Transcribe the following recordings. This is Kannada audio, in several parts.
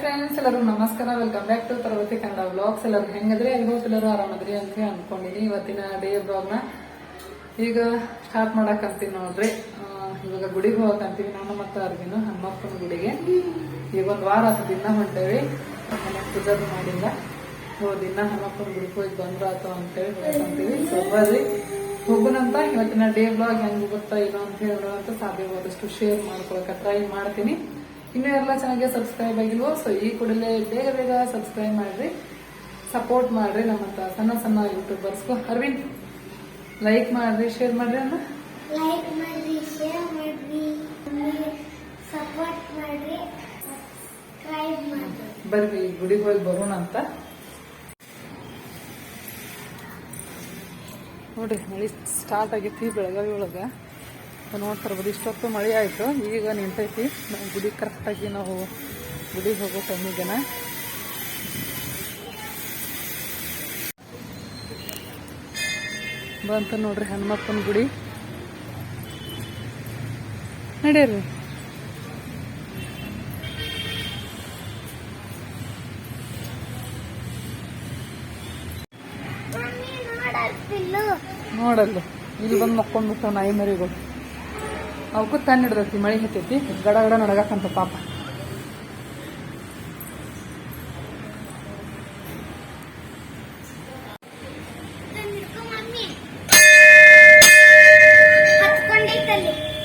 ಫ್ರೆಂಡ್ಸ್ ಎಲ್ಲರೂ ನಮಸ್ಕಾರ. ವೆಲ್ಕಮ್ ಬ್ಯಾಕ್ ಟು ತರಗತಿ ಕನ್ನಡ ಬ್ಲಾಗ್ಸ್ ಎಲ್ಲರೂ ಹೆಂಗದ್ರಿ? ಐ ಹೋಪ್ ಎಲ್ಲರೂ ಆರಾಮದ್ರಿ ಅಂತ ಅನ್ಕೊಂಡಿನಿ ಇವತ್ತಿನ ಡೇ ಬ್ಲಾಗ್ನ ಈಗ ಸ್ಟಾರ್ಟ್ ಮಾಡಕಂತೀವಿ ನೋಡ್ರಿ. ಆ, ಇವಾಗ ಗುಡಿಗೆ ಹೋಗಕಂತೀವಿ ನಾನು ಮತ್ತು ಅರ್ಗಿನ ಹನುಮಪ್ಪನ ಗುಡಿಗೆ. ಈಗ ಒಂದು ವಾರ ಹತ್ತು ದಿನ ಹೊಂಟೇವಿ. ಮನೆ ಪೂಜಾದು ಮಾಡಿಲ್ಲ. ಓ ದಿನ ಹನುಮಪ್ಪನ ಗುಡಿಗೆ ಹೋಗಿ ಬಂದ್ರ ಆತು ಅಂತೇಳಿ ಹೋಗಕಂತೀವಿ ಸೊ ಬರ್ರಿ. ಹೋಗುನಂತ ಇವತ್ತಿನ ಡೇ ಬ್ಲಾಗ್ ಹೆಂಗ್ ಗೊತ್ತಾ ಇಲ್ಲ ಅಂತ ಹೇಳೋದಂತ ಸಾಧ್ಯವಾದಷ್ಟು ಶೇರ್ ಮಾಡ್ಕೊಳಕ ಟ್ರೈ ಮಾಡ್ತೀನಿ. ಇನ್ನೂ ಎಲ್ಲ ಚೆನ್ನಾಗಿ ಸಬ್ಸ್ಕ್ರೈಬ್ ಆಗಿಲ್ವೋ ಸೊ ಈ ಕೂಡಲೇ ಬೇಗ ಬೇಗ ಸಬ್ಸ್ಕ್ರೈಬ್ ಮಾಡ್ರಿ. ಸಪೋರ್ಟ್ ಮಾಡ್ರಿ ನಮ್ಮಂತ ಸಣ್ಣ ಸಣ್ಣ ಯೂಟ್ಯೂಬರ್ಸ್ಗೂ ಅರವಿಂದ್ ಲೈಕ್ ಮಾಡ್ರಿ ಶೇರ್ ಮಾಡ್ರಿ ಅಮ್ಮ ಲೈಕ್ ಮಾಡ್ರಿ ಶೇರ್ ಮಾಡ್ರಿ ಸಪೋರ್ಟ್ ಮಾಡ್ರಿ ಸಬ್ಸ್ಕ್ರೈಬ್ ಮಾಡ್ರಿ. ಬರ್ರಿ ಗುಡಿಗೆ ಹೋಗಿ ಬರೋಣ ಅಂತ. ನೋಡ್ರಿ ಮಳಿ ಸ್ಟಾರ್ಟ್ ಆಗೈತಿ ಬೆಳಗಾವಿ ಒಳಗ. ನೋಡ್ತಾರ ಬರೀ ಇಷ್ಟೊತ್ತು ಮಳೆ ಆಯಿತು. ಈಗ ನಿಂತೈತಿ. ನಾವು ಗುಡಿ ಕರೆಕ್ಟಾಗಿ ನಾವು ಗುಡಿಗೆ ಹೋಗೋ ಟೈಮಿಗೆನ ಬಂತ ನೋಡ್ರಿ ಹನುಮಪ್ಪನ ಗುಡಿ. ನಡೀರಿ ನೋಡಲ್ಲ ಇಲ್ಲಿ ಬಂದು ಮಕ್ಕೊಂಡ್ಬಿಟ್ಟು ನಾಯಿ ಮರಿಗಳು. ಅವಕ್ಕೂ ತನ್ನ ಹಿಡ್ದೈತಿ, ಮಳೆ ಹತ್ತೈತಿ, ಗಡ ಗಡ ನಡಗಕ್ಕಂತ ಪಾಪ.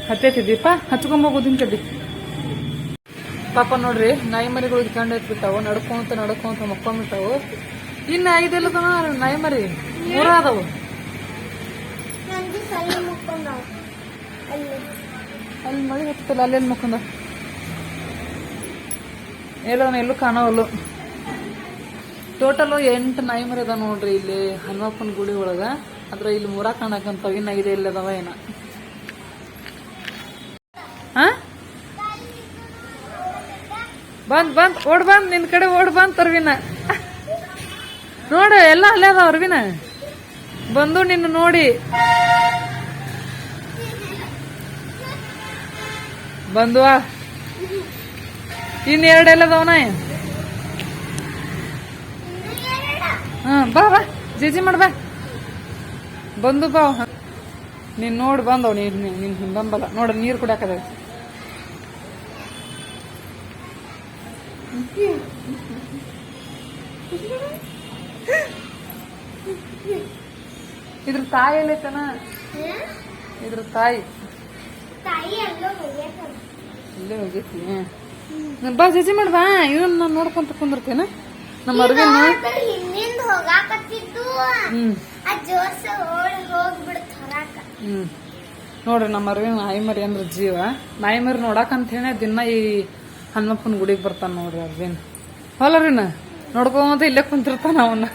ಹತ್ತೈತಿ ದೀಪ ಹಚ್ಕೊಂಬೋಗುದಿನ ಕಡ್ಡಿ. ಪಾಪ ನೋಡ್ರಿ, ನಾಯಿ ಮರಿಗಳು ಕಂಡು ಎತ್ಬಿಟ್ಟಾವು, ನಡ್ಕೊಂತ ನಡ್ಕೊಂತ ಮಕ್ಕೊಂಡ್ಬಿಟ್ಟಾವು ಇನ್ನು ಐದೆಲ್ಲ ನಾಯಿ ಮರಿ ಮೂರ ಅಲ್ಲಿ ಮಳೆ ಹತ್ತಲ್ಲ ಅಲ್ಲೇನು ಮುಖಂದ ಎಲ್ಲವನ್ನ ಎಲ್ಲೂ ಕಾಣವಲ್ಲು. ಟೋಟಲ್ ಎಂಟು ನೈಮರ್ ಅದ ಅದಾವ ನೋಡ್ರಿ ಇಲ್ಲಿ, ಹನುಮಪ್ಪನ ಗುಡಿ ಒಳಗ. ಅದ್ರ ಇಲ್ಲಿ ಮೂರ ಕಾಣಕಂತ ಇನ್ನ ಐದೇ ಇಲ್ಲ ಅದಾವ ಏನ. ಬಂದ್ ಬಂದ್, ಓಡ್ ಬಂದ್, ನಿನ್ ಕಡೆ ಓಡ್ ಬಂದ್, ಅರ್ವಿನ. ನೋಡು, ಎಲ್ಲ ಅಲ್ಲೇ ಅದಾವ ಅರ್ವಿನ. ಬಂದು ನಿನ್ನ ನೋಡಿ. ಬಂದುವ? ಇನ್ನು ಎರಡೆಲ್ಲ ಅದಾವನ ಹಾ ಬಾ ಬಾ. ಜಿಜಿ ಮಾಡ್, ಬಾ. ಬಂದು ಬಾ. ನೀನು ನೋಡ್ ಬಂದವ್ ನೀನ್ ನೀನ್- ಹಿಂಬಂಬಲ್ಲ ನೋಡ, ನೀರ್ ಕುಡಿಯಾಕದ ಇದ್ರ ತಾಯಿ ಎಲ್ಲೈತನ? ಇದ್ರ ತಾಯಿ. ಇಲ್ಲೇ ಹೋಗೈತಿ ಬಾ ಜಿಜಿ ಮಾಡ್ ಬಾ. ಇದನ್ನ ನಾನ್ ನೋಡ್ಕೊಂತ ಕುಂದಿರ್ತೇನ. ನಮ್ಮ ಅರ್ವಿನ ಹಿಂದಿಂದ ಹೋಗಾಕತ್ತಿದ್ದು. ಓಡಿ ಹೋಗ್ಬಿಡ್ತ ಹೊರಾಕ. ಹ್ಮ್. ನೋಡ್ರಿ ನಮ್ಮ ಅರ್ವಿ ನಾಯಿ ಮರಿ ಅಂದ್ರ ಜೀವ. ನಾಯಿ ಮರಿ ನೋಡಾಕಂತ ಹೇಳಿ ದಿನ ಈ ಹನುಮಪ್ಪನ ಗುಡಿಗೆ ಬರ್ತಾನ ನೋಡ್ರಿ ಅರ್ವಿನ್ ಹೊಲರಿನ? ನೋಡ್ಕೊಂತ ಇಲ್ಲೇ ಕುಂತಿರ್ತಾನ ಅವನ್ನ.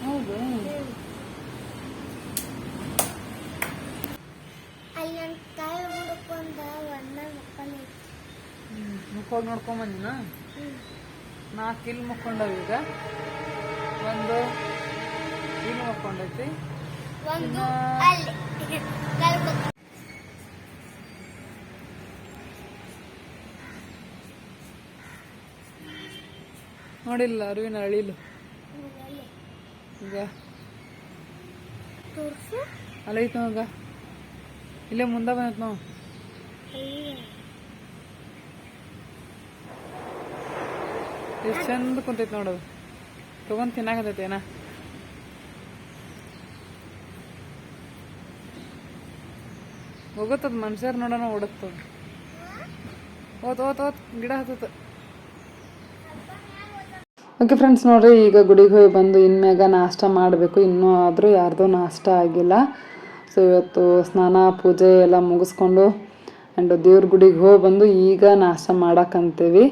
ಹೌದು ಅಲ್ಲಿ ನನ್ನ ತಾಯಿ ಹುಡ್ಕೊಂಡ ಒಂದ ಮಕ್ಕಳು ಮುಕ್ಕೋಗಿ ನೋಡ್ಕೊಂಬಂದಿನ ನಾಲ್ಕು ಇಲ್ಲಿ ಮುಕ್ಕೊಂಡವ ಈಗ. ಒಂದು ಇಲ್ಲಿ ಮುಕ್ಕೊಂಡೈತಿ. ಒಂದು ಇನ್ನ- ಅಲ್ಲಿ ಗಲ್ಬ- ನೋಡಿಲ್ಲ ಅರಿವಿನ ಅಳಿಲು. ಈಗ. ಅಲ್ಲೈತ ನೋಗ ಇಲ್ಲೇ ಮುಂದೆ ಬಂದೈತ್ ನಾವು. ಎಷ್ಟು ಚಂದ ಕುಂತೈತಿ ನೋಡೋದು ತಗೊಂಡ್ ತಿನ್ನಾಕತೈತಿ ಏನ? ಹೋಗತ್ತದ ಮನುಷ್ಯರ್ ನೋಡೋಣ ಓಡತ್ತದ. ಓತ್ ಓತ್ ಓತ್ ಗಿಡ ಹತ್ತದ ಓಕೆ ಫ್ರೆಂಡ್ಸ್ ನೋಡ್ರಿ, ಈಗ ಗುಡಿಗೆ ಹೋಗಿ ಬಂದು ಇನ್ಮ್ಯಾಗ ನಾಷ್ಟ ಮಾಡಬೇಕು. ಇನ್ನೂ ಆದರೂ ಯಾರ್ದೂ ನಾಷ್ಟ ಆಗಿಲ್ಲ. ಸೊ ಇವತ್ತು ಸ್ನಾನ, ಪೂಜೆ ಎಲ್ಲ ಮುಗಿಸ್ಕೊಂಡು ಆ್ಯಂಡ್ ದೇವ್ರ ಗುಡಿಗೆ ಹೋಗಿ ಬಂದು ಈಗ ನಾಷ್ಟ ಮಾಡೋಕ್ಕಂತೀವಿ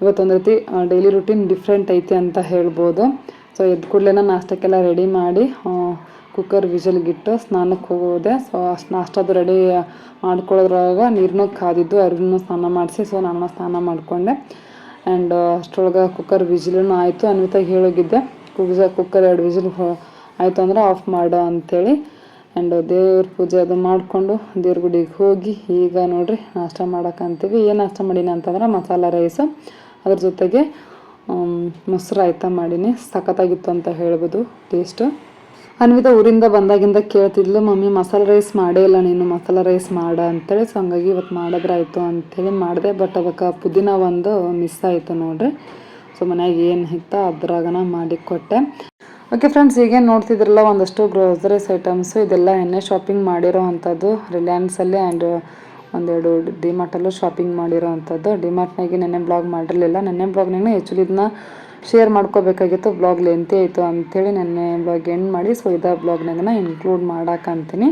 ಇವತ್ತೊಂದು ರೀತಿ ಡೈಲಿ ರುಟೀನ್ ಡಿಫ್ರೆಂಟ್ ಐತಿ ಅಂತ ಹೇಳ್ಬೋದು. ಸೊ ಎದ್ದು ಕೂಡಲೇ ನಾಷ್ಟಕ್ಕೆಲ್ಲ ರೆಡಿ ಮಾಡಿ ಕುಕ್ಕರ್ ವಿಜಲ್ಗಿಟ್ಟು ಸ್ನಾನಕ್ಕೆ ಹೋಗೋದೆ. ಸೊ ಅಷ್ಟು ನಾಷ್ಟದ್ದು ರೆಡಿ ಮಾಡ್ಕೊಳ್ಳೋದ್ರಾಗ ನೀರನ್ನೂ ಕಾದಿದ್ದು ಅರಿವಿನೂ ಸ್ನಾನ ಮಾಡಿಸಿ ಸೊ ನಾನು ಸ್ನಾನ ಮಾಡಿಕೊಂಡೆ. ಆ್ಯಂಡ್ ಅಷ್ಟರೊಳಗೆ ಕುಕ್ಕರ್ ವಿಜಿಲೂ ಆಯಿತು. ಅನ್ವಿತಾಗ ಹೇಳೋಗಿದ್ದೆ, ಕುಗ್ಸ ಕುಕ್ಕರ್ ಎರಡು ವಿಜಿಲ್ ಆಯಿತು ಅಂದ್ರೆ ಆಫ್ ಮಾಡು ಅಂಥೇಳಿ ಆ್ಯಂಡ್ ದೇವ್ರ ಪೂಜೆ ಅದು ಮಾಡಿಕೊಂಡು ದೇವ್ರ ಗುಡಿಗೆ ಹೋಗಿ, ಈಗ ನೋಡಿರಿ ನಾಷ್ಟ ಮಾಡೋಕ್ಕಂತೀವಿ ಏನು ನಾಷ್ಟ ಮಾಡೀನಿ ಅಂತಂದ್ರೆ ಮಸಾಲ ರೈಸ್. ಅದ್ರ ಜೊತೆಗೆ ಮೊಸರು ಆಯ್ತಾ ಮಾಡೀನಿ. ಸಖತ್ತಾಗಿತ್ತು ಅಂತ ಹೇಳ್ಬೋದು ಟೇಸ್ಟು ಅನ್ವಿತಾ ಊರಿಂದ ಬಂದಾಗಿಂದ ಕೇಳ್ತಿದ್ಲು, ಮಮ್ಮಿ, ಮಸಾಲೆ ರೈಸ್ ಮಾಡೇ ಇಲ್ಲ, ನೀನು ಮಸಾಲೆ ರೈಸ್ ಮಾಡ ಅಂತೇಳಿ. ಸೊ ಹಂಗಾಗಿ ಇವತ್ತು ಮಾಡಿದ್ರಾಯ್ತು ಅಂಥೇಳಿ ಮಾಡಿದೆ. ಬಟ್ ಅದಕ್ಕೆ ಪುದೀನ ಒಂದು ಮಿಸ್ ಆಯಿತು ನೋಡ್ರಿ. ಸೊ ಮನ್ಯಾಗ ಏನು ಇತ್ತ ಅದ್ರಾಗನ ಮಾಡಿ ಕೊಟ್ಟೆ. ಓಕೆ ಫ್ರೆಂಡ್ಸ್ ಈಗೇನು ನೋಡ್ತಿದ್ರಲ್ಲ, ಒಂದಷ್ಟು ಗ್ರೋಸರೀಸ್ ಐಟಮ್ಸು ಇದೆಲ್ಲ ಎಣ್ಣೆ ಶಾಪಿಂಗ್ ಮಾಡಿರೋ ಅಂಥದ್ದು. ರಿಲಯನ್ಸಲ್ಲಿ ಆ್ಯಂಡ್ ಒಂದೆರಡು ಡಿಮಾರ್ಟಲ್ಲೂ ಶಾಪಿಂಗ್ ಮಾಡಿರೋ ಅಂಥದ್ದು. ಡಿಮಾರ್ಟ್ನಾಗೆ ನೆನ್ನೆ ಬ್ಲಾಗ್ ಮಾಡಿರಲಿಲ್ಲ. ನೆನ್ನೆ ಬ್ಲಾಗ್ನಾಗ ಆ್ಯಕ್ಚುಲಿ ಇದನ್ನ ಶೇರ್ ಮಾಡ್ಕೋಬೇಕಾಗಿತ್ತು ಬ್ಲಾಗ್ ಲೆಂತಿ ಆಯಿತು ಅಂಥೇಳಿ ನೆನ್ನೆ ಬ್ಲಾಗ್ ಎಂಡ್ ಮಾಡಿ ಸೊ ಇದ ಬ್ಲಾಗ್ನಾಗನ ಇನ್ಕ್ಲೂಡ್ ಮಾಡಾಕಂತೀನಿ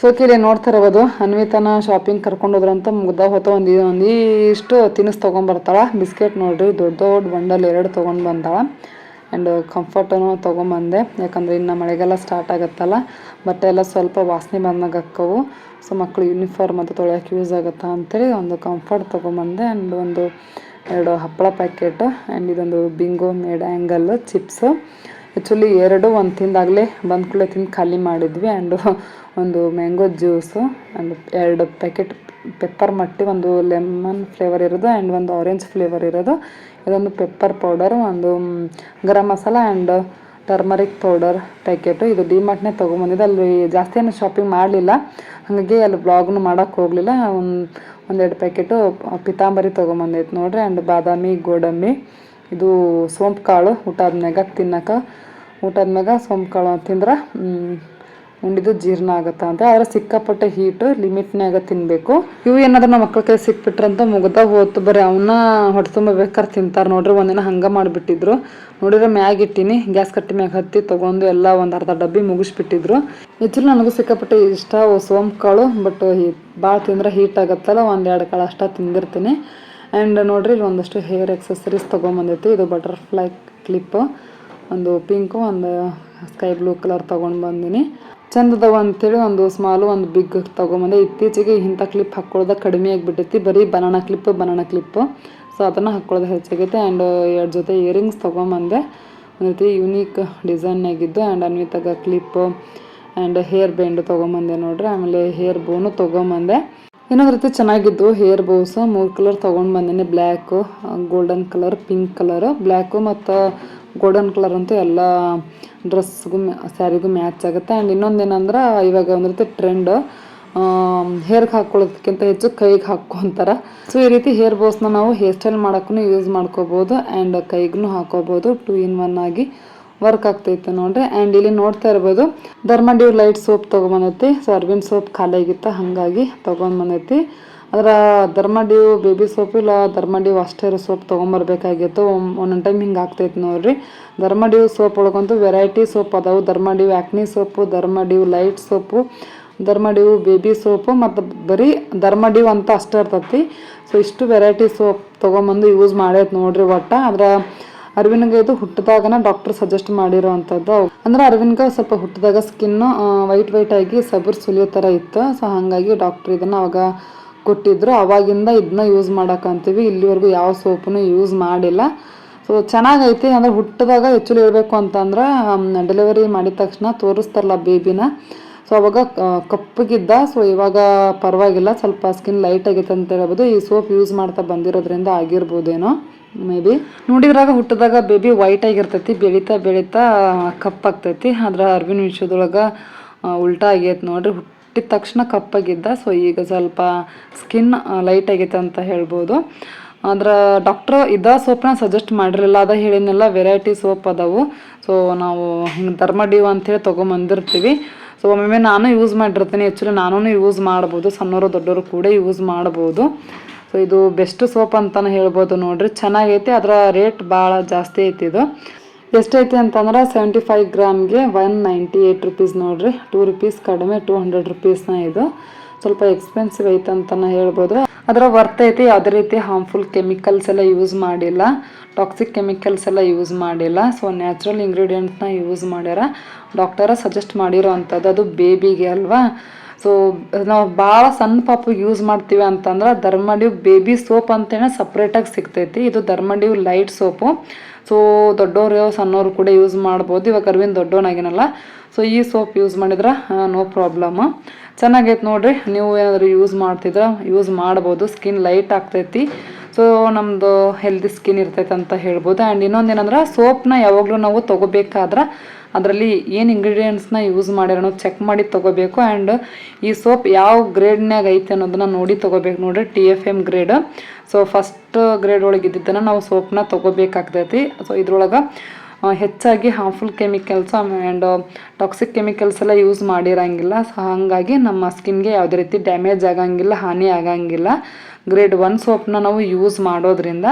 ಸೊ ಕೇಳಿ ನೋಡ್ತಾ ಇರೋದು, ಅನ್ವಿತನ ಶಾಪಿಂಗ್ ಕರ್ಕೊಂಡೋದ್ರಂತ ಮುಗ್ದ ಹೊತ್ತ ಒಂದು, ಒಂದಿಷ್ಟು ತಿನಿಸ್ ತೊಗೊಂಬರ್ತಾಳ ಬಿಸ್ಕೆಟ್ ನೋಡ್ರಿ, ದೊಡ್ಡ ದೊಡ್ಡ ಬಂಡಲ್ ಎರಡು ತೊಗೊಂಡು ಬಂದಾಳೆ. ಆ್ಯಂಡ್ ಕಂಫರ್ಟನ್ನು ತೊಗೊಂಬಂದೆ ಯಾಕಂದರೆ ಇನ್ನು ಮಳೆಗೆಲ್ಲ ಸ್ಟಾರ್ಟ್ ಆಗುತ್ತಲ್ಲ, ಬಟ್ಟೆ ಎಲ್ಲ ಸ್ವಲ್ಪ ವಾಸನೆ ಬಂದಾಗ ಅಕ್ಕವು. ಸೊ ಮಕ್ಕಳು ಯೂನಿಫಾರ್ಮ್ ಅದು ತೊಳೆಯೋಕೆ ಯೂಸ್ ಆಗುತ್ತಾ ಅಂತೇಳಿ ಒಂದು ಕಂಫರ್ಟ್ ತೊಗೊಂಬಂದೆ ಆ್ಯಂಡ್ ಒಂದು ಎರಡು ಹಪ್ಪಳ ಪ್ಯಾಕೆಟ್ ಆ್ಯಂಡ್ ಇದೊಂದು Bingo mad angle chips actually ಎರಡು ಒಂದು ತಿಂದಾಗಲೇ ಬಂದ ಕೂಡಲೇ ತಿಂದು ಖಾಲಿ ಮಾಡಿದ್ವಿ ಆ್ಯಂಡ್ ಒಂದು ಮ್ಯಾಂಗೋ ಜ್ಯೂಸು ಆ್ಯಂಡ್ ಎರಡು ಪ್ಯಾಕೆಟ್ ಪೆಪ್ಪರ್ ಮಟ್ಟಿ, ಒಂದು ಲೆಮನ್ ಫ್ಲೇವರ್ ಇರೋದು ಆ್ಯಂಡ್ ಒಂದು ಆರೆಂಜ್ ಫ್ಲೇವರ್ ಇರೋದು. ಇದೊಂದು ಪೆಪ್ಪರ್ ಪೌಡರ್ ಒಂದು garam masala and turmeric powder packet ಇದು ಡಿಮಾರ್ಟ್ನೇ ತೊಗೊಂಬಂದಿದ್ದೆ. ಅಲ್ಲಿ ಜಾಸ್ತಿ ಏನು ಶಾಪಿಂಗ್ ಮಾಡಲಿಲ್ಲ. ಹಾಗಾಗಿ ಅಲ್ಲಿ ಬ್ಲಾಗ್ನು ಮಾಡೋಕ್ಕೆ ಹೋಗಲಿಲ್ಲ. ಒಂದು ಒಂದೆರಡು ಪ್ಯಾಕೆಟು ಪಿತಾಂಬರಿ ತೊಗೊಂಬಂದೈತೆ ನೋಡ್ರಿ ಆ್ಯಂಡ್ ಬಾದಾಮಿ, ಗೋಡಂಬಿ. ಇದು ಸೋಂಪು ಕಾಳು, ಊಟ ಆದ್ಮ್ಯಾಗ ತಿನ್ನಕ್ಕೆ ಊಟ ಆದ್ಮ್ಯಾಗ ಸೋಂಪು ಕಾಳು ತಿಂದ್ರೆ ಉಂಡಿದ್ದು ಜೀರ್ಣ ಆಗುತ್ತಾ ಅಂತ. ಆದ್ರೆ ಸಿಕ್ಕಾಪಟ್ಟೆ ಹೀಟ್ ಲಿಮಿಟ್ನಾಗ ತಿನ್ನಬೇಕು ಇವು ಏನಾದ್ರು ನಮ್ಮ ಮಕ್ಳ ಕೈ ಸಿಕ್ಬಿಟ್ರಂತ ಮುಗ್ದ ಹೋತು. ಬರೀ ಅವನ್ನ ಹೊಟ್ಟೆ ತುಂಬ ಬೇಕಾದ್ರೆ ತಿಂತಾರೆ. ನೋಡ್ರಿ ಒಂದಿನ ಹಂಗೆ ಮಾಡಿಬಿಟ್ಟಿದ್ರು. ನೋಡಿದ್ರೆ ಮ್ಯಾಗ ಇಟ್ಟಿನಿ. ಗ್ಯಾಸ್ ಕಟ್ಟಿ ಮ್ಯಾಗ ಹತ್ತಿ ತೊಗೊಂಡು ಎಲ್ಲ ಒಂದು ಅರ್ಧ ಡಬ್ಬಿ ಮುಗಿಸ್ಬಿಟ್ಟಿದ್ರು. ಹೆಚ್ಚು ನನಗೂ ಸಿಕ್ಕಾಪಟ್ಟೆ ಇಷ್ಟ ಸೋಮ್ ಕಾಳು ಬಟ್ ಭಾಳ ತಿಂದ್ರೆ ಹೀಟ್ ಆಗುತ್ತಲ್ಲ. ಒಂದೆರಡು ಕಾಳು ಅಷ್ಟ ತಿಂದಿರ್ತೀನಿ. ಆ್ಯಂಡ್ ನೋಡ್ರಿ ಇಲ್ಲಿ ಒಂದಷ್ಟು ಹೇರ್ ಎಕ್ಸಸರೀಸ್ ತೊಗೊಂಬಂದೈತಿ. ಇದು ಬಟರ್ಫ್ಲೈ ಕ್ಲಿಪ್ಪು ಒಂದು ಪಿಂಕು ಒಂದು ಸ್ಕೈ ಬ್ಲೂ ಕಲರ್ ತೊಗೊಂಡು ಬಂದಿನಿ. ಚಂದದವ ಅಂತೇಳಿ ಒಂದು ಸ್ಮಾಲು ಒಂದು ಬಿಗ್ ತೊಗೊಂಬಂದೆ. ಇತ್ತೀಚೆಗೆ ಇಂಥ ಕ್ಲಿಪ್ ಹಾಕ್ಕೊಳ್ಳೋದ ಕಡಿಮೆ ಆಗಿಬಿಟ್ಟೈತಿ ಬರೀ banana clip banana clip so ಅದನ್ನು ಹಾಕ್ಕೊಳ್ಳೋದು ಹೆಚ್ಚಾಗೈತೆ. ಆ್ಯಂಡ್ ಎರಡು ಜೊತೆ ಇಯರಿಂಗ್ಸ್ ತೊಗೊಂಬಂದೆ. ಒಂದು ರೀತಿ ಯುನೀಕ್ ಡಿಸೈನ್ನಾಗಿದ್ದು ಆ್ಯಂಡ್ ಅನ್ವಿತಾಗ ಕ್ಲಿಪ್ ಆ್ಯಂಡ್ ಹೇರ್ ಬ್ಯಾಂಡ್ ತೊಗೊಂಬಂದೆ ನೋಡ್ರಿ. ಆಮೇಲೆ ಹೇರ್ ಬೋನು ತೊಗೊಂಬಂದೆ. ಇನ್ನೊಂದು ರೀತಿ ಚೆನ್ನಾಗಿದ್ದು ಹೇರ್ ಬೋಸು ಮೂರು ಕಲರ್ ತೊಗೊಂಡು ಬಂದೇನೆ. Black golden colour pink colour black ಮತ್ತು ಗೋಲ್ಡನ್ ಕಲರ್ ಅಂತೂ ಎಲ್ಲ ಡ್ರೆಸ್ಗೂ ಸ್ಯಾರಿಗೂ ಮ್ಯಾಚ್ ಆಗುತ್ತೆ. ಆ್ಯಂಡ್ ಇನ್ನೊಂದು ಏನಂದ್ರೆ, ಇವಾಗ ಒಂದು ರೀತಿ ಟ್ರೆಂಡ್ ಹೇರ್ಗೆ ಹಾಕ್ಕೊಳ್ಳೋದಕ್ಕಿಂತ ಹೆಚ್ಚು ಕೈಗೆ ಹಾಕ್ಕೊಂತಾರೆ. ಸೊ ಈ ರೀತಿ ಹೇರ್ ಬೋಸ್ನ ನಾವು ಹೇರ್ ಸ್ಟೈಲ್ ಮಾಡೋಕ್ಕೂ ಯೂಸ್ ಮಾಡ್ಕೋಬೋದು. ಆ್ಯಂಡ್ ಕೈಗೂ ಹಾಕೋಬೋದು. ಟೂ ಇನ್ ಒನ್ ಆಗಿ ವರ್ಕ್ ಆಗ್ತೈತೆ ನೋಡ್ರಿ. ಆ್ಯಂಡ್ ಇಲ್ಲಿ ನೋಡ್ತಾ ಇರ್ಬೋದು ಧರ್ಮಡಿವ್ ಲೈಟ್ ಸೋಪ್ ತೊಗೊಂಬಂದೈತಿ. ಸೊ ಅರ್ವಿನ್ ಸೋಪ್ ಖಾಲಿ ಆಗಿತ್ತು ಹಾಗಾಗಿ ತೊಗೊಂಬಂದೈತಿ. ಅದರ ಧರ್ಮಡಿವ್ ಬೇಬಿ ಸೋಪ್ ಇಲ್ಲ ಧರ್ಮಡಿವ್ ಅಷ್ಟೇ ಇರೋ ಸೋಪ್ ತೊಗೊಂಬರ್ಬೇಕಾಗಿತ್ತು. ಒಂದೊಂದು ಟೈಮ್ ಹಿಂಗೆ ಆಗ್ತೈತೆ ನೋಡ್ರಿ. ಧರ್ಮಡಿವ್ ಸೋಪ್ ಒಳಗಂತೂ ವೆರೈಟಿ ಸೋಪ್ ಅದಾವು. Dermadew acne soap Dermadew light soap Dermadew baby soap, ಮತ್ತು ಬರೀ ಧರ್ಮಡಿವ್ ಅಂತ ಅಷ್ಟೇ ಇರ್ತತಿ. ಸೊ ಇಷ್ಟು ವೆರೈಟಿ ಸೋಪ್ ತೊಗೊಂಬಂದು ಯೂಸ್ ಮಾಡೈತೆ ನೋಡ್ರಿ ಒಟ್ಟು. ಆದ್ರೆ ಅರವಿಂದ್ಗೆ ಇದು ಹುಟ್ಟಿದಾಗನ ಡಾಕ್ಟರ್ ಸಜೆಸ್ಟ್ ಮಾಡಿರೋ ಅಂಥದ್ದು ಅಂದ್ರೆ ಅರವಿಂದ್ಗೆ ಸ್ವಲ್ಪ ಹುಟ್ಟಿದಾಗ ಸ್ಕಿನ್ನು ವೈಟ್ ವೈಟ್ ಆಗಿ ಸಬರ್ ಸುಲಿಯೋ ಥರ ಇತ್ತು. ಸೊ ಹಾಗಾಗಿ ಡಾಕ್ಟರ್ ಇದನ್ನ ಅವಾಗ ಕೊಟ್ಟಿದ್ರು, ಅವಾಗಿಂದ ಇದನ್ನ ಯೂಸ್ ಮಾಡಕ್ಕಂತೀವಿ ಇಲ್ಲಿವರೆಗೂ ಯಾವ ಸೋಪನ್ನು ಯೂಸ್ ಮಾಡಿಲ್ಲ. ಸೊ ಚೆನ್ನಾಗೈತಿ. ಅಂದರೆ ಹುಟ್ಟಿದಾಗ ಹೆಚ್ಚು ಇರಬೇಕು ಅಂತಂದ್ರೆ ಡೆಲಿವರಿ ಮಾಡಿದ ತಕ್ಷಣ ತೋರಿಸ್ತಾರಲ್ಲ ಬೇಬಿನ ಸೊ ಅವಾಗ ಕಪ್ಪಗಿದ್ದ ಸೊ ಇವಾಗ ಪರವಾಗಿಲ್ಲ. ಸ್ವಲ್ಪ ಸ್ಕಿನ್ ಲೈಟ್ ಆಗೈತೆ ಅಂತ ಹೇಳ್ಬೋದು. ಈ ಸೋಪ್ ಯೂಸ್ ಮಾಡ್ತಾ ಬಂದಿರೋದ್ರಿಂದ ಆಗಿರ್ಬೋದೇನೋ ಮೇ ಬಿ ನೋಡಿದ್ರಾಗ ಹುಟ್ಟಿದಾಗ ಬೇಬಿ ವೈಟ್ ಆಗಿರ್ತೈತಿ. ಬೆಳೀತಾ ಬೆಳೀತಾ ಕಪ್ಪಾಗ್ತೈತಿ. ಆದ್ರೆ ಅರ್ವಿನ್ ವಿಷಯದೊಳಗೆ ಉಲ್ಟಾ ಆಗೈತೆ ನೋಡ್ರಿ. ಹುಟ್ಟಿದ ತಕ್ಷಣ ಕಪ್ಪಾಗಿದ್ದ. ಸೊ ಈಗ ಸ್ವಲ್ಪ ಸ್ಕಿನ್ ಲೈಟ್ ಆಗೈತೆ ಅಂತ ಹೇಳ್ಬೋದು. ಅಂದ್ರೆ ಡಾಕ್ಟ್ರ್ ಇದ ಸೋಪ್ನ ಸಜೆಸ್ಟ್ ಮಾಡಿರಲಿಲ್ಲ. ಅದ ಹೇಳಿನೆಲ್ಲ ವೆರೈಟಿ ಸೋಪ್ ಅದಾವು. ಸೊ ನಾವು ಹಿಂಗೆ ಧರ್ಮ ಡಿವ್ ಅಂತೇಳಿ ತೊಗೊಂಬಂದಿರ್ತೀವಿ. ಸೊ ಒಮ್ಮೊಮ್ಮೆ ನಾನು ಯೂಸ್ ಮಾಡಿರ್ತೀನಿ. ಆ್ಯಕ್ಚುಲಿ ನಾನು ಯೂಸ್ ಮಾಡ್ಬೋದು. ಸಣ್ಣವರು ದೊಡ್ಡವರು ಕೂಡ ಯೂಸ್ ಮಾಡ್ಬೋದು. ಸೊ ಇದು ಬೆಸ್ಟ್ ಸೋಪ್ ಅಂತಲೇ ಹೇಳ್ಬೋದು ನೋಡ್ರಿ. ಚೆನ್ನಾಗೈತಿ. ಅದರ ರೇಟ್ ಭಾಳ ಜಾಸ್ತಿ ಐತಿ ಇದು. ಎಷ್ಟೈತಿ ಅಂತಂದ್ರೆ ಸೆವೆಂಟಿ ಫೈವ್ ಗ್ರಾಮ್ಗೆ ಒನ್ ನೈಂಟಿ ಏಯ್ಟ್ ರುಪೀಸ್ ನೋಡ್ರಿ. ಟೂ ರುಪೀಸ್ ಕಡಿಮೆ ಟೂ ಹಂಡ್ರೆಡ್ ರುಪೀಸ್ನ ಇದು. ಸ್ವಲ್ಪ ಎಕ್ಸ್ಪೆನ್ಸಿವ್ ಐತೆ ಅಂತಲೇ ಹೇಳ್ಬೋದು. ಅದರ ವರ್ತ್ ಐತಿ ಯಾವುದೇ ರೀತಿ ಹಾರ್ಮ್ಫುಲ್ ಕೆಮಿಕಲ್ಸ್ ಎಲ್ಲ ಯೂಸ್ ಮಾಡಿಲ್ಲ. ಟಾಕ್ಸಿಕ್ ಕೆಮಿಕಲ್ಸ್ ಎಲ್ಲ ಯೂಸ್ ಮಾಡಿಲ್ಲ. ಸೊ ನ್ಯಾಚುರಲ್ ಇಂಗ್ರೀಡಿಯೆಂಟ್ಸ್ನ ಯೂಸ್ ಮಾಡ್ಯಾರ. ಡಾಕ್ಟರ ಸಜೆಸ್ಟ್ ಮಾಡಿರೋ ಅಂಥದ್ದು ಅದು ಬೇಬಿಗೆ ಅಲ್ವಾ? ಸೊ ನಾವು ಭಾಳ ಸಣ್ಣ ಪಾಪು ಯೂಸ್ ಮಾಡ್ತೀವಿ ಅಂತಂದ್ರೆ ಧರ್ಮಡಿವ್ ಬೇಬಿ ಸೋಪ್ ಅಂತೇಳಿ ಸಪ್ರೇಟಾಗಿ ಸಿಗ್ತೈತಿ. ಇದು ಧರ್ಮಡಿವ್ ಲೈಟ್ ಸೋಪು ಸೊ ದೊಡ್ಡವರು ಸಣ್ಣವರು ಕೂಡ ಯೂಸ್ ಮಾಡ್ಬೋದು. ಇವಾಗ ಅರವಿಂದ್ ದೊಡ್ಡವನಾಗಿನಲ್ಲ ಸೊ ಈ ಸೋಪ್ ಯೂಸ್ ಮಾಡಿದ್ರೆ ನೋ ಪ್ರಾಬ್ಲಮ್ ಚೆನ್ನಾಗೈತೆ ನೋಡಿರಿ. ನೀವು ಏನಾದರೂ ಯೂಸ್ ಮಾಡ್ತಿದ್ರೆ ಯೂಸ್ ಮಾಡ್ಬೋದು. ಸ್ಕಿನ್ ಲೈಟ್ ಆಗ್ತೈತಿ. ಸೊ ನಮ್ಮದು ಹೆಲ್ದಿ ಸ್ಕಿನ್ ಇರ್ತೈತೆ ಅಂತ ಹೇಳ್ಬೋದು. ಆ್ಯಂಡ್ ಇನ್ನೊಂದು ಏನಂದ್ರೆ ಸೋಪ್ನ ಯಾವಾಗಲೂ ನಾವು ತೊಗೋಬೇಕಾದ್ರೆ ಅದರಲ್ಲಿ ಏನು ಇಂಗ್ರೀಡಿಯೆಂಟ್ಸ್ನ ಯೂಸ್ ಮಾಡ್ಯಾರ ಚೆಕ್ ಮಾಡಿ ತೊಗೋಬೇಕು ಆ್ಯಂಡ್ ಈ ಸೋಪ್ ಯಾವ ಗ್ರೇಡ್ನಾಗ ಐತೆ ಅನ್ನೋದನ್ನ ನೋಡಿ ತೊಗೋಬೇಕು ನೋಡಿರಿ T F M grade so first grade ಒಳಗೆ ಇದ್ದಿದ್ದನ್ನು ನಾವು ಸೋಪ್ನ ತೊಗೋಬೇಕಾಗ್ತೈತಿ. ಸೊ ಇದ್ರೊಳಗೆ ಹೆಚ್ಚಾಗಿ harmful chemicals and toxic chemicals ಎಲ್ಲ ಯೂಸ್ ಮಾಡಿರಂಗಿಲ್ಲ. ಸೊ ಹಾಗಾಗಿ ನಮ್ಮ ಸ್ಕಿನ್ಗೆ ಯಾವುದೇ ರೀತಿ ಡ್ಯಾಮೇಜ್ ಆಗಂಗಿಲ್ಲ, ಹಾನಿ ಆಗಂಗಿಲ್ಲ. ಗ್ರೇಡ್ ಒನ್ ಸೋಪ್ನ ನಾವು ಯೂಸ್ ಮಾಡೋದ್ರಿಂದ.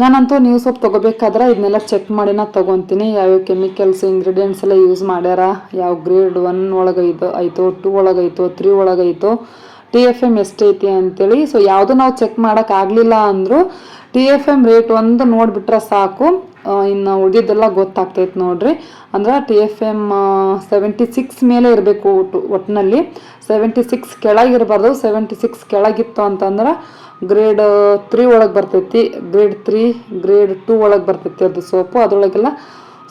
ನಾನಂತೂ ನೀವು ಸೋಪ್ ತೊಗೋಬೇಕಾದ್ರೆ ಇದನ್ನೆಲ್ಲ ಚೆಕ್ ಮಾಡಿನ ತೊಗೊತೀನಿ. ಯಾವ್ಯಾವ ಕೆಮಿಕಲ್ಸ್ ಇಂಗ್ರೀಡಿಯೆಂಟ್ಸ್ ಎಲ್ಲ ಯೂಸ್ ಮಾಡ್ಯಾರ? ಯಾವ ಗ್ರೇಡ್ ಒನ್ ಒಳಗೆ ಇದು ಐತೋ ಟೂ ಒಳಗೈತೋ ತ್ರೀ ಒಳಗೈತೋ ಟಿ ಎಫ್ ಎಂ ಎಷ್ಟೈತಿ ಅಂತೇಳಿ. ಸೊ ಯಾವುದು ನಾವು ಚೆಕ್ ಮಾಡೋಕ್ಕಾಗಲಿಲ್ಲ ಅಂದರೂ ಟಿ ಎಫ್ ಎಂ ರೇಟ್ ಒಂದು ನೋಡಿಬಿಟ್ರೆ ಸಾಕು. ಇನ್ನು ಉಳಿದಿದ್ದೆಲ್ಲ ಗೊತ್ತಾಗ್ತೈತೆ ನೋಡ್ರಿ. ಅಂದ್ರೆ T F M seventy six ಮೇಲೆ ಇರಬೇಕು ಒಟ್ಟು ಒಟ್ಟಿನಲ್ಲಿ ಸೆವೆಂಟಿ ಸಿಕ್ಸ್ ಕೆಳಗಿರಬಾರ್ದು ಸೆವೆಂಟಿ ಸಿಕ್ಸ್ ಕೆಳಗಿತ್ತು ಅಂತಂದ್ರೆ ಗ್ರೇಡ್ ತ್ರೀ ಒಳಗೆ ಬರ್ತೈತಿ. ಗ್ರೇಡ್ ತ್ರೀ ಗ್ರೇಡ್ ಟೂ ಒಳಗೆ ಬರ್ತೈತಿ ಅದು ಸೋಪು. ಅದರೊಳಗೆಲ್ಲ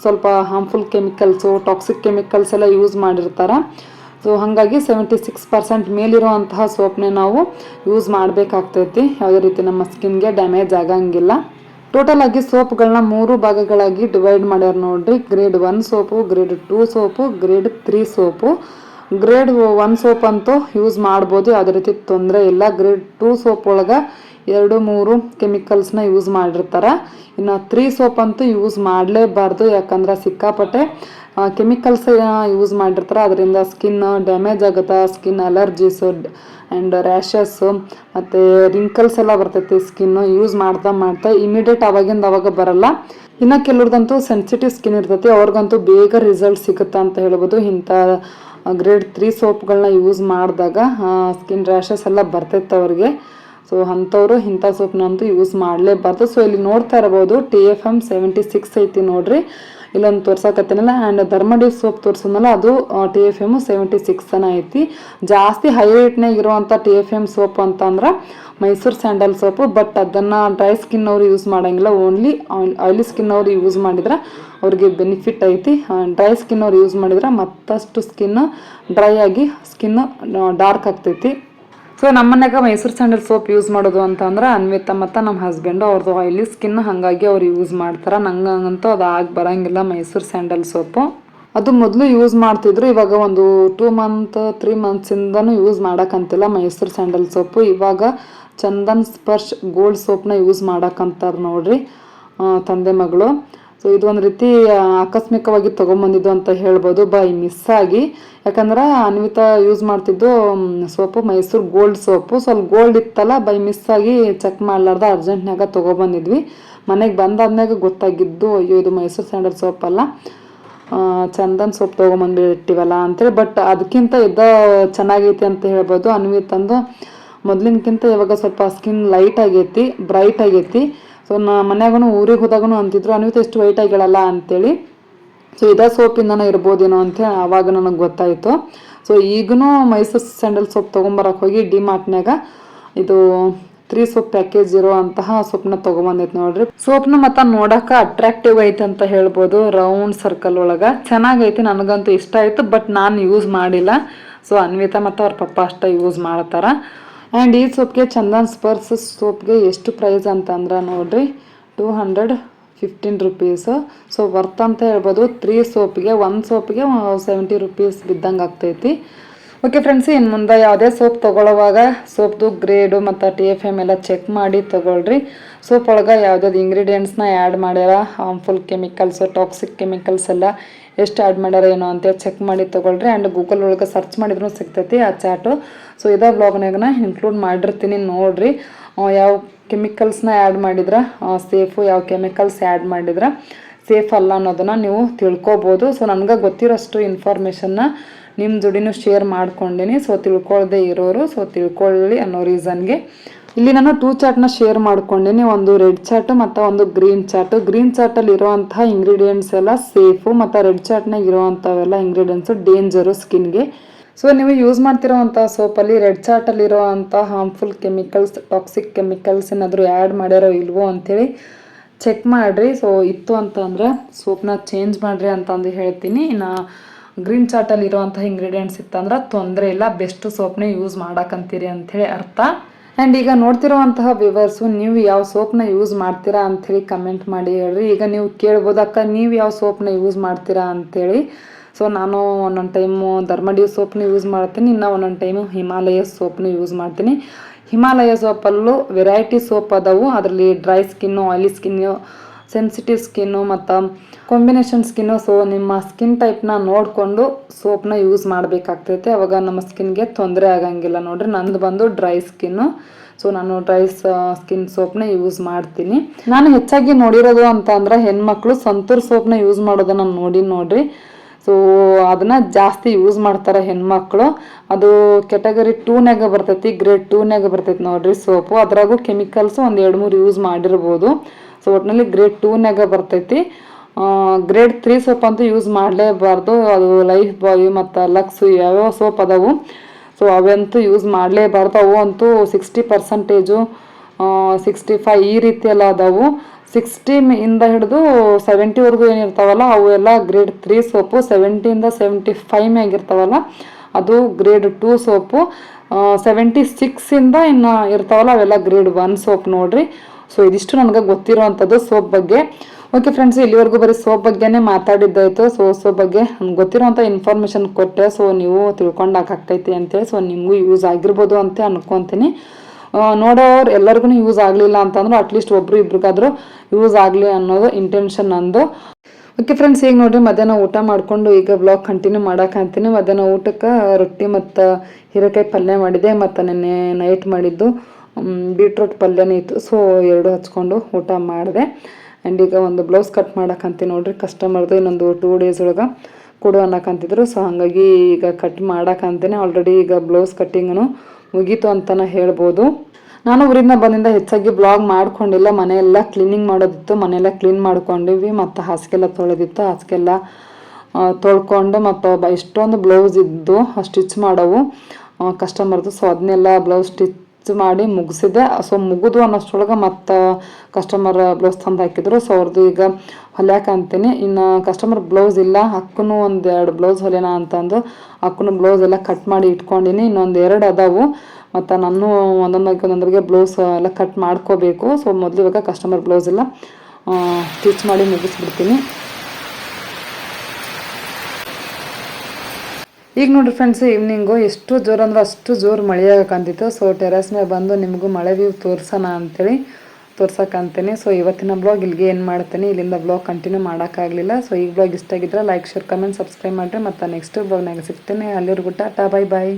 ಸ್ವಲ್ಪ ಹಾರ್ಮ್ಫುಲ್ ಕೆಮಿಕಲ್ಸು ಟಾಕ್ಸಿಕ್ ಕೆಮಿಕಲ್ಸ್ ಎಲ್ಲ ಯೂಸ್ ಮಾಡಿರ್ತಾರೆ. ಸೊ ಹಾಗಾಗಿ ಸೆವೆಂಟಿ ಸಿಕ್ಸ್ ಪರ್ಸೆಂಟ್ ಮೇಲಿರುವಂತಹ ಸೋಪ್ನೇ ನಾವು ಯೂಸ್ ಮಾಡಬೇಕಾಗ್ತೈತಿ. ಯಾವುದೇ ರೀತಿ ನಮ್ಮ ಸ್ಕಿನ್ಗೆ ಡ್ಯಾಮೇಜ್ ಆಗಂಗಿಲ್ಲ. ಟೋಟಲ್ ಆಗಿ ಸೋಪ್ಗಳನ್ನ ಮೂರು ಭಾಗಗಳಾಗಿ ಡಿವೈಡ್ ಮಾಡ್ಯಾರ ನೋಡ್ರಿ. Grade one soap grade two soap grade three soap. Grade one soap ಅಂತೂ ಯೂಸ್ ಮಾಡ್ಬೋದು. ಯಾವುದೇ ರೀತಿ ತೊಂದರೆ ಇಲ್ಲ. ಗ್ರೇಡ್ ಟೂ ಸೋಪ್ ಒಳಗೆ ಎರಡು, ಮೂರು ಕೆಮಿಕಲ್ಸ್ನ ಯೂಸ್ ಮಾಡಿರ್ತಾರೆ. ಇನ್ನು ತ್ರೀ ಸೋಪ್ ಅಂತೂ ಯೂಸ್ ಮಾಡಲೇಬಾರ್ದು. ಯಾಕಂದ್ರೆ ಸಿಕ್ಕಾಪಟ್ಟೆ ಕೆಮಿಕಲ್ಸ್ ಯೂಸ್ ಮಾಡಿರ್ತಾರೆ. ಅದರಿಂದ ಸ್ಕಿನ್ ಡ್ಯಾಮೇಜ್ ಆಗುತ್ತೆ. ಸ್ಕಿನ್ ಅಲರ್ಜೀಸು ಆ್ಯಂಡ್ ರ್ಯಾಷಸ್ಸು ಮತ್ತು ರಿಂಕಲ್ಸ್ ಎಲ್ಲ ಬರ್ತೈತಿ ಸ್ಕಿನ್ನು ಯೂಸ್ ಮಾಡ್ತಾ ಮಾಡ್ತಾ ಇಮಿಡಿಯೇಟ್ ಅವಾಗಿಂದ ಅವಾಗ ಬರಲ್ಲ. ಇನ್ನು ಕೆಲವ್ರದಂತೂ ಸೆನ್ಸಿಟಿವ್ ಸ್ಕಿನ್ ಇರ್ತೈತಿ. ಅವ್ರಿಗಂತೂ ಬೇಗ ರಿಸಲ್ಟ್ ಸಿಗುತ್ತೆ ಅಂತ ಹೇಳ್ಬೋದು. ಇಂಥ ಗ್ರೇಡ್ ತ್ರೀ ಸೋಪ್ಗಳನ್ನ ಯೂಸ್ ಮಾಡಿದಾಗ ಸ್ಕಿನ್ ರ್ಯಾಷಸ್ ಎಲ್ಲ ಬರ್ತೈತೆ ಅವ್ರಿಗೆ. ಸೊ ಅಂಥವ್ರು ಇಂಥ ಸೋಪ್ನಂತೂ ಯೂಸ್ ಮಾಡಲೇಬಾರ್ದು. ಸೊ ಇಲ್ಲಿ ನೋಡ್ತಾ ಇರ್ಬೋದು T F M seventy six ಐತಿ ನೋಡ್ರಿ. ಇಲ್ಲೊಂದು ತೋರ್ಸಕತ್ತೀನಲ್ಲ ಆ್ಯಂಡ್ ಧರ್ಮಡಿ ಸೋಪ್ ತೋರ್ಸೋನಲ್ಲ ಅದು T F M seventy six ಅನ್ನ ಐತಿ. ಜಾಸ್ತಿ ಹೈ ರೇಟ್ನಾಗ ಇರುವಂಥ ಟಿ ಎಫ್ ಎಂ ಸೋಪ್ ಅಂತಂದ್ರೆ ಮೈಸೂರು ಸ್ಯಾಂಡಲ್ ಸೋಪು ಬಟ್ ಅದನ್ನು ಡ್ರೈ ಸ್ಕಿನ್ ಅವರು ಯೂಸ್ ಮಾಡೋಂಗಿಲ್ಲ. ಓನ್ಲಿ ಆಯಿಲಿ ಸ್ಕಿನ್ ಅವರು ಯೂಸ್ ಮಾಡಿದ್ರೆ ಅವ್ರಿಗೆ ಬೆನಿಫಿಟ್ ಐತಿ. ಡ್ರೈ ಸ್ಕಿನ್ ಅವ್ರು ಯೂಸ್ ಮಾಡಿದ್ರೆ ಮತ್ತಷ್ಟು ಸ್ಕಿನ್ ಡ್ರೈ ಆಗಿ ಸ್ಕಿನ್ ಡಾರ್ಕ್ ಆಗ್ತೈತಿ. ಸೊ ನಮ್ಮ ಮನ್ಯಾಗ ಮೈಸೂರು ಸ್ಯಾಂಡಲ್ ಸೋಪ್ ಯೂಸ್ ಮಾಡೋದು ಅಂತಂದ್ರೆ ಅನ್ವಿತಾ ಮತ್ತು ನಮ್ಮ ಹಸ್ಬೆಂಡು ಅವ್ರದ್ದು ಆಯಿಲಿ ಸ್ಕಿನ್ ಹಾಗಾಗಿ ಅವ್ರು ಯೂಸ್ ಮಾಡ್ತಾರೆ. ನಂಗಂತೂ ಅದು ಆಗಿ ಬರೋಂಗಿಲ್ಲ ಮೈಸೂರು ಸ್ಯಾಂಡಲ್ ಸೋಪು. ಅದು ಮೊದಲು ಯೂಸ್ ಮಾಡ್ತಿದ್ರು, ಇವಾಗ ಒಂದು ಟೂ ಮಂತ್ ತ್ರೀ ಮಂತ್ಸಿಂದನೂ ಯೂಸ್ ಮಾಡೋಕ್ಕಂತಿಲ್ಲ ಮೈಸೂರು ಸ್ಯಾಂಡಲ್ ಸೋಪು. ಇವಾಗ ಚಂದನ್ ಸ್ಪರ್ಶ್ ಗೋಲ್ಡ್ ಸೋಪ್ನ ಯೂಸ್ ಮಾಡೋಕ್ಕಂತಾರೆ ನೋಡ್ರಿ ತಂದೆ ಮಗಳು. ಸೊ ಇದು ಒಂದು ರೀತಿ ಆಕಸ್ಮಿಕವಾಗಿ ತೊಗೊಂಬಂದಿದ್ದು ಅಂತ ಹೇಳ್ಬೋದು. ಬೈ ಮಿಸ್ ಆಗಿ. ಯಾಕಂದ್ರೆ ಅನ್ವಿತಾ ಯೂಸ್ ಮಾಡ್ತಿದ್ದು ಸೋಪು, ಮೈಸೂರು ಗೋಲ್ಡ್ ಸೋಪು. ಸ್ವಲ್ಪ ಗೋಲ್ಡ್ ಇತ್ತಲ್ಲ, ಬೈ ಮಿಸ್ ಆಗಿ ಚೆಕ್ ಮಾಡ್ಲಾರ್ದ ಅರ್ಜೆಂಟ್ನಾಗ ತೊಗೊಬಂದಿದ್ವಿ. ಮನೆಗೆ ಬಂದಾದ್ಮ್ಯಾಗ ಗೊತ್ತಾಗಿದ್ದು, ಅಯ್ಯೋ, ಇದು ಮೈಸೂರು ಸ್ಯಾಂಡಲ್ ಸೋಪ್ ಅಲ್ಲ. ಚಂದನ್ ಸೋಪ್ ತೊಗೊಂಬಂದ್ಬಿಟ್ಟಿವಲ್ಲ ಅಂತೇಳಿ. ಬಟ್ ಅದಕ್ಕಿಂತ ಇದ್ದ ಚೆನ್ನಾಗೈತಿ ಅಂತ ಹೇಳ್ಬೋದು. ಅನ್ವಿತಂದು ಮೊದ್ಲಿನ್ಕಿಂತ ಇವಾಗ ಸ್ವಲ್ಪ ಸ್ಕಿನ್ ಲೈಟ್ ಆಗೈತಿ ಬ್ರೈಟ್ ಆಗೈತಿ. ಸೊ ನಾ ಮನ್ಯಾಗೂ ಊರಿಗೆ ಹೋದಾಗೂ ಅಂತಿದ್ರು, ಅನ್ವಿತ ಎಷ್ಟು ವೈಟ್ ಆಗಿಳಲ್ಲ ಅಂತೇಳಿ. ಸೊ ಇದೇ ಸೋಪಿಂದನೂ ಇರ್ಬೋದೇನೋ ಅಂತ ಆವಾಗ ನನಗೆ ಗೊತ್ತಾಯಿತು. ಸೊ ಈಗೂ ಮೈಸೂರು ಸ್ಯಾಂಡಲ್ ಸೋಪ್ ತೊಗೊಂಬರಕ್ಕೆ ಹೋಗಿ ಡಿ ಮಾರ್ಟ್ನ್ಯಾಗ ಇದು ತ್ರೀ ಸೋಪ್ ಪ್ಯಾಕೇಜ್ ಇರೋ ಅಂತಹ ಸೋಪ್ನ ತೊಗೊಂಬಂದೈತೆ ನೋಡ್ರಿ. ಸೋಪ್ನ ಮತ್ತ ನೋಡಕ್ಕೆ ಅಟ್ರಾಕ್ಟಿವ್ ಐತೆ ಅಂತ ಹೇಳ್ಬೋದು ರೌಂಡ್ ಸರ್ಕಲ್ ಒಳಗೆ. ಚೆನ್ನಾಗೈತಿ, ನನಗಂತೂ ಇಷ್ಟ ಆಯಿತು ಬಟ್ ನಾನು ಯೂಸ್ ಮಾಡಿಲ್ಲ. ಸೊ ಅನ್ವಿತಾ ಮತ್ತು ಅವ್ರ ಪಪ್ಪ ಅಷ್ಟೇ ಯೂಸ್ ಮಾಡ್ತಾರ. ಆ್ಯಂಡ್ ಈ ಸೋಪ್ಗೆ ಚಂದನ್ ಸ್ಪರ್ಸ್ ಸೋಪ್ಗೆ ಎಷ್ಟು ಪ್ರೈಸ್ ಅಂತಂದ್ರೆ ನೋಡಿರಿ two hundred fifteen rupees so worth ಅಂತ ಹೇಳ್ಬೋದು. ತ್ರೀ ಸೋಪ್ಗೆ ಒನ್ ಸೋಪ್ಗೆ ಸೆವೆಂಟಿ ರುಪೀಸ್ ಬಿದ್ದಂಗೆ ಆಗ್ತೈತಿ. ಓಕೆ ಫ್ರೆಂಡ್ಸ್ ಇನ್ನು ಮುಂದೆ ಯಾವುದೇ ಸೋಪ್ ತೊಗೊಳ್ಳೋವಾಗ ಸೋಪ್ದು ಗ್ರೇಡು ಮತ್ತು ಟಿ ಎಫ್ ಎಂ ಎಲ್ಲ ಚೆಕ್ ಮಾಡಿ ತೊಗೊಳ್ರಿ. ಸೋಪ್ ಒಳಗೆ ಯಾವುದಾದ್ರು ಇಂಗ್ರೀಡಿಯೆಂಟ್ಸ್ನ ಆ್ಯಡ್ ಮಾಡ್ಯಾರ ಹಾರ್ಮ್ಫುಲ್ ಕೆಮಿಕಲ್ಸು ಟಾಕ್ಸಿಕ್ ಕೆಮಿಕಲ್ಸ್ ಎಲ್ಲ ಎಷ್ಟು ಆ್ಯಡ್ ಮಾಡ್ಯಾರ ಏನೋ ಅಂತೇಳಿ ಚೆಕ್ ಮಾಡಿ ತೊಗೊಳ್ರಿ ಆ್ಯಂಡ್ ಗೂಗಲ್ ಒಳಗೆ ಸರ್ಚ್ ಮಾಡಿದ್ರು ಸಿಗ್ತೈತಿ ಆ ಚಾಟು ಸೊ ಇದೇ ಬ್ಲಾಗ್ನಾಗನ ಇನ್ಕ್ಲೂಡ್ ಮಾಡಿರ್ತೀನಿ ನೋಡಿರಿ. ಯಾವ ಕೆಮಿಕಲ್ಸ್ನ ಆ್ಯಡ್ ಮಾಡಿದ್ರೆ ಸೇಫು ಯಾವ ಕೆಮಿಕಲ್ಸ್ ಆ್ಯಡ್ ಮಾಡಿದ್ರೆ ಸೇಫ್ ಅಲ್ಲ ಅನ್ನೋದನ್ನು ನೀವು ತಿಳ್ಕೊಬೋದು. ಸೊ ನನಗೆ ಗೊತ್ತಿರೋಷ್ಟು ಇನ್ಫಾರ್ಮೇಷನ್ನ ನಿಮ್ಮ ಜೋಡಿನೂ ಶೇರ್ ಮಾಡ್ಕೊಂಡಿನಿ. ಸೊ ತಿಳ್ಕೊಳ್ದೆ ಇರೋರು ಸೊ ತಿಳ್ಕೊಳ್ಳಿ ಅನ್ನೋ ರೀಸನ್ಗೆ ಇಲ್ಲಿ ನಾನು ಟೂ ಚಾಟ್ನ ಶೇರ್ ಮಾಡ್ಕೊಂಡೀನಿ. ಒಂದು ರೆಡ್ ಚಾರ್ಟ್ ಮತ್ತು ಒಂದು ಗ್ರೀನ್ ಚಾರ್ಟ್ ಗ್ರೀನ್ ಚಾಟಲ್ಲಿ ಇರುವಂತಹ ಇಂಗ್ರೀಡಿಯೆಂಟ್ಸ್ ಎಲ್ಲ ಸೇಫು ಮತ್ತು ರೆಡ್ ಚಾಟ್ನಾಗ ಇರುವಂಥವೆಲ್ಲ ಇಂಗ್ರೀಡಿಯೆಂಟ್ಸು ಡೇಂಜರು ಸ್ಕಿನ್ಗೆ ಸೊ ನೀವು ಯೂಸ್ ಮಾಡ್ತಿರೋವಂಥ ಸೋಪಲ್ಲಿ ರೆಡ್ ಚಾರ್ಟಲ್ಲಿ ಇರೋವಂಥ ಹಾರ್ಮ್ಫುಲ್ ಕೆಮಿಕಲ್ಸ್ ಟಾಕ್ಸಿಕ್ ಕೆಮಿಕಲ್ಸ್ ಏನಾದರೂ ಆ್ಯಡ್ ಮಾಡ್ಯಾರೋ ಇಲ್ವೋ ಅಂಥೇಳಿ ಚೆಕ್ ಮಾಡಿರಿ. ಸೊ ಇತ್ತು ಅಂತ ಅಂದರೆ ಸೋಪ್ನ ಚೇಂಜ್ ಮಾಡಿರಿ ಅಂತಂದು ಹೇಳ್ತೀನಿ. ಇನ್ನು ಗ್ರೀನ್ ಚಾರ್ಟಲ್ಲಿ ಇರೋವಂಥ ಇಂಗ್ರೀಡಿಯೆಂಟ್ಸ್ ಇತ್ತಂದ್ರೆ ತೊಂದರೆ ಇಲ್ಲ. ಬೆಸ್ಟ್ ಸೋಪ್ನೇ ಯೂಸ್ ಮಾಡಕ್ಕಂತೀರಿ ಅಂಥೇಳಿ ಅರ್ಥ. ಆ್ಯಂಡ್ ಈಗ ನೋಡ್ತಿರೋವಂತಹ ವಿವರ್ಸು ನೀವು ಯಾವ ಸೋಪ್ನ ಯೂಸ್ ಮಾಡ್ತೀರಾ ಅಂಥೇಳಿ ಕಮೆಂಟ್ ಮಾಡಿ ಹೇಳ್ರಿ. ಈಗ ನೀವು ಕೇಳ್ಬೋದು, ಅಕ್ಕ, ನೀವು ಯಾವ ಸೋಪ್ನ ಯೂಸ್ ಮಾಡ್ತೀರಾ ಅಂಥೇಳಿ ಸೊ ನಾನು ಒಂದೊಂದು ಟೈಮು ಧರ್ಮಡಿಯೋ ಸೋಪ್ನ ಯೂಸ್ ಮಾಡ್ತೀನಿ, ಇನ್ನು ಒಂದೊಂದು ಟೈಮು ಹಿಮಾಲಯ ಸೋಪ್ನ ಯೂಸ್ ಮಾಡ್ತೀನಿ. ಹಿಮಾಲಯ ಸೋಪಲ್ಲೂ ವೆರೈಟಿ ಸೋಪ್ ಅದಾವು. ಅದರಲ್ಲಿ dry skin oily skin sensitive skin ಮತ್ತು ಕಾಂಬಿನೇಷನ್ ಸ್ಕಿನ್ನು ಸೊ ನಿಮ್ಮ ಸ್ಕಿನ್ ಟೈಪ್ನ ನೋಡಿಕೊಂಡು ಸೋಪ್ನ ಯೂಸ್ ಮಾಡಬೇಕಾಗ್ತೈತೆ. ಅವಾಗ ನಮ್ಮ ಸ್ಕಿನ್ಗೆ ತೊಂದರೆ ಆಗಂಗಿಲ್ಲ ನೋಡ್ರಿ. ನಂದು ಬಂದು ಡ್ರೈ ಸ್ಕಿನ್ನು ಸೊ ನಾನು ಡ್ರೈ ಸ್ಕಿನ್ ಸೋಪ್ನ ಯೂಸ್ ಮಾಡ್ತೀನಿ. ನಾನು ಹೆಚ್ಚಾಗಿ ನೋಡಿರೋದು ಅಂತ ಅಂದ್ರೆ ಹೆಣ್ಮಕ್ಳು ಸಂತೂರ್ ಸೋಪ್ನ ಯೂಸ್ ಮಾಡೋದನ್ನ ನೋಡಿ ನೋಡ್ರಿ. ಸೊ ಅದನ್ನ ಜಾಸ್ತಿ ಯೂಸ್ ಮಾಡ್ತಾರೆ ಹೆಣ್ಮಕ್ಳು. ಅದು ಕೆಟಗರಿ ಟೂನ್ಯಾಗ ಬರ್ತೈತಿ ಗ್ರೇಡ್ ಟೂನ್ಯಾಗ ಬರ್ತೈತಿ ನೋಡ್ರಿ ಸೋಪು ಅದ್ರಾಗೂ ಕೆಮಿಕಲ್ಸ್ ಒಂದು ಎರಡು ಮೂರು ಯೂಸ್ ಮಾಡಿರ್ಬೋದು. ಸೊ ಒಟ್ಟಿನಲ್ಲಿ ಗ್ರೇಡ್ ಟೂನಾಗ ಬರ್ತೈತಿ. ಗ್ರೇಡ್ ತ್ರೀ ಸೋಪ್ ಅಂತೂ ಯೂಸ್ ಮಾಡಲೇಬಾರ್ದು. ಅದು ಲೈಫ್ ಬಾಯ್ ಮತ್ತು ಲಕ್ಸು ಯಾವ್ಯಾವ ಸೋಪ್ ಅದಾವು. ಸೊ ಅವಂತೂ ಯೂಸ್ ಮಾಡಲೇಬಾರ್ದು. ಅವು ಅಂತೂ ಸಿಕ್ಸ್ಟಿ ಪರ್ಸೆಂಟೇಜು ಸಿಕ್ಸ್ಟಿ ಫೈವ್ ಈ ರೀತಿ ಎಲ್ಲ ಅದಾವು. ಸಿಕ್ಸ್ಟಿ ಇಂದ ಹಿಡಿದು ಸೆವೆಂಟಿವರೆಗೂ ಏನಿರ್ತಾವಲ್ಲ, ಅವು ಎಲ್ಲ ಗ್ರೇಡ್ ತ್ರೀ ಸೋಪು ಸೆವೆಂಟಿಯಿಂದ ಸೆವೆಂಟಿ ಫೈ ಮ್ಯಾಗಿರ್ತಾವಲ್ಲ ಅದು ಗ್ರೇಡ್ ಟೂ ಸೋಪು ಸೆವೆಂಟಿ ಸಿಕ್ಸಿಂದ ಇನ್ನು ಇರ್ತಾವಲ್ಲ, ಅವೆಲ್ಲ ಗ್ರೇಡ್ ಒನ್ ಸೋಪ್ ನೋಡ್ರಿ. ಸೊ ಇದಿಷ್ಟು ನನಗೆ ಗೊತ್ತಿರೋವಂಥದ್ದು ಸೋಪ್ ಬಗ್ಗೆ. ಓಕೆ ಫ್ರೆಂಡ್ಸ್ ಇಲ್ಲಿವರೆಗೂ ಬರೀ ಸೋಪ್ ಬಗ್ಗೆನೇ ಮಾತಾಡಿದ್ದಾಯಿತು. ಸೊ ಸೋಪ್ ಬಗ್ಗೆ ನಮ್ಗೆ ಗೊತ್ತಿರೋಂಥ ಇನ್ಫಾರ್ಮೇಷನ್ ಕೊಟ್ಟೆ. ಸೊ ನೀವು ತಿಳ್ಕೊಂಡಾಗ್ತೈತಿ ಅಂತೇಳಿ ಸೊ ನಿಮಗೂ ಯೂಸ್ ಆಗಿರ್ಬೋದು ಅಂತ ಅನ್ಕೊತೀನಿ. ನೋಡೋರು ಎಲ್ಲರಿಗೂ ಯೂಸ್ ಆಗಲಿಲ್ಲ ಅಂತಂದ್ರೆ ಅಟ್ಲೀಸ್ಟ್ ಒಬ್ರು ಇಬ್ರಿಗಾದ್ರೂ ಯೂಸ್ ಆಗಲಿ ಅನ್ನೋದು ಇಂಟೆನ್ಷನ್ ನಂದು. ಓಕೆ ಫ್ರೆಂಡ್ಸ್ ಈಗ ನೋಡಿರಿ, ಮಧ್ಯಾಹ್ನ ಊಟ ಮಾಡಿಕೊಂಡು ಈಗ ಬ್ಲಾಗ್ ಕಂಟಿನ್ಯೂ ಮಾಡೋಕ್ಕಂತೀನಿ ಮಧ್ಯಾಹ್ನ ಊಟಕ್ಕೆ ರೊಟ್ಟಿ ಮತ್ತು ಹೀರೆಕಾಯಿ ಪಲ್ಯ ಮಾಡಿದೆ, ಮತ್ತು ನೆನ್ನೆ ನೈಟ್ ಮಾಡಿದ್ದು. ಬೀಟ್ರೂಟ್ ಪಲ್ಯನೇ ಇತ್ತು. ಸೊ ಎರಡು ಹಚ್ಕೊಂಡು ಊಟ ಮಾಡಿದೆ. ಆ್ಯಂಡ್ ಈಗ ಒಂದು ಬ್ಲೌಸ್ ಕಟ್ ಮಾಡಕ್ಕಂತೀನಿ ನೋಡ್ರಿ. ಕಸ್ಟಮರ್ದು ಇನ್ನೊಂದು ಟೂ ಡೇಸ್ ಒಳಗೆ ಕೊಡು ಅನ್ನಕ್ಕಂತಿದ್ರು ಸೊ ಹಾಗಾಗಿ ಈಗ ಕಟ್ ಮಾಡಕ್ಕಂತೀನಿ ಆಲ್ರೆಡಿ ಈಗ ಬ್ಲೌಸ್ ಕಟ್ಟಿಂಗನು ಮುಗೀತು ಅಂತಲೇ ಹೇಳ್ಬೋದು. ನಾನು ಊರಿಂದ ಬಂದಿಂದ ಹೆಚ್ಚಾಗಿ ಬ್ಲಾಗ್ ಮಾಡ್ಕೊಂಡಿಲ್ಲ. ಮನೆಯೆಲ್ಲ ಕ್ಲೀನಿಂಗ್ ಮಾಡೋದಿತ್ತು. ಮನೆಯೆಲ್ಲ ಕ್ಲೀನ್ ಮಾಡ್ಕೊಂಡಿವಿ. ಮತ್ತು ಹಾಸಿಗೆಲ್ಲ ತೊಳೆದಿತ್ತು. ಹಾಸಿಗೆಲ್ಲ ತೊಳ್ಕೊಂಡು ಮತ್ತು ಇಷ್ಟೊಂದು ಬ್ಲೌಸ್ ಇದ್ದು ಸ್ಟಿಚ್ ಮಾಡೋವು. ಕಸ್ಟಮರ್ದು ಸೊ ಅದನ್ನೆಲ್ಲ ಬ್ಲೌಸ್ ಸ್ಟಿಚ್ ಮಾಡಿ ಮುಗಿಸಿದೆ. ಸೊ ಮುಗಿದು ಅನ್ನೋಷ್ಟೊಳಗೆ ಮತ್ತು ಕಸ್ಟಮರ್ ಬ್ಲೌಸ್ ತಂದು ಹಾಕಿದ್ರು. ಸೊ ಅವ್ರದ್ದು ಈಗ ಹೊಲ್ಯಾಕ ಅಂತೀನಿ. ಇನ್ನು ಕಸ್ಟಮರ್ ಬ್ಲೌಸ್ ಇಲ್ಲ. ಅಕ್ಕನು ಒಂದು ಎರಡು ಬ್ಲೌಸ್ ಹೊಲಿಯೋಣ ಅಂತಂದು ಅಕ್ಕನ ಬ್ಲೌಸ್ ಎಲ್ಲ ಕಟ್ ಮಾಡಿ ಇಟ್ಕೊಂಡಿನಿ. ಇನ್ನೊಂದು ಎರಡು ಅದಾವು. ಮತ್ತು ನಾನು ಒಂದೊಂದಾಗಿ ಒಂದೊಂದ್ರಿಗೆ ಬ್ಲೌಸ್ ಎಲ್ಲ ಕಟ್ ಮಾಡ್ಕೋಬೇಕು. ಸೊ ಮೊದಲು ಇವಾಗ ಕಸ್ಟಮರ್ ಬ್ಲೌಸ್ ಎಲ್ಲ ಸ್ಟಿಚ್ ಮಾಡಿ ಮುಗಿಸ್ಬಿಡ್ತೀನಿ. ಈಗ ನೋಡ್ರಿ ಫ್ರೆಂಡ್ಸ್ ಈವ್ನಿಂಗು ಎಷ್ಟು ಜೋರು ಅಂದ್ರೆ ಅಷ್ಟು ಜೋರು ಮಳೆ ಆಗಕ್ಕಂತಿತ್ತು ಸೊ ಟೆರೆಸ್ ಮೇಲೆ ಬಂದು ನಿಮಗೂ ಮಳೆ ವ್ಯೂ ತೋರ್ಸೋಣ ಅಂತೇಳಿ ತೋರ್ಸಕ್ಕಂತೀನಿ ಸೊ ಇವತ್ತಿನ ಬ್ಲಾಗ್ ಇಲ್ಲಿಗೆ ಏನು ಮಾಡ್ತೀನಿ? ಇಲ್ಲಿಂದ ಬ್ಲಾಗ್ ಕಂಟಿನ್ಯೂ ಮಾಡೋಕ್ಕಾಗಲಿಲ್ಲ ಸೊ ಈ ಬ್ಲಾಗ್ ಇಷ್ಟ ಆಗಿದ್ರೆ ಲೈಕ್ ಶೇರ್ ಕಮೆಂಟ್ ಸಬ್ಸ್ಕ್ರೈಬ್ ಮಾಡಿರಿ. ಮತ್ತು ನೆಕ್ಸ್ಟ್ ಬ್ಲಾಗ್ನಾಗ ಸಿಗ್ತೀನಿ. ಅಲ್ಲಿವರೆಗೂ ಟಾಟಾ ಬೈ ಬಾಯ್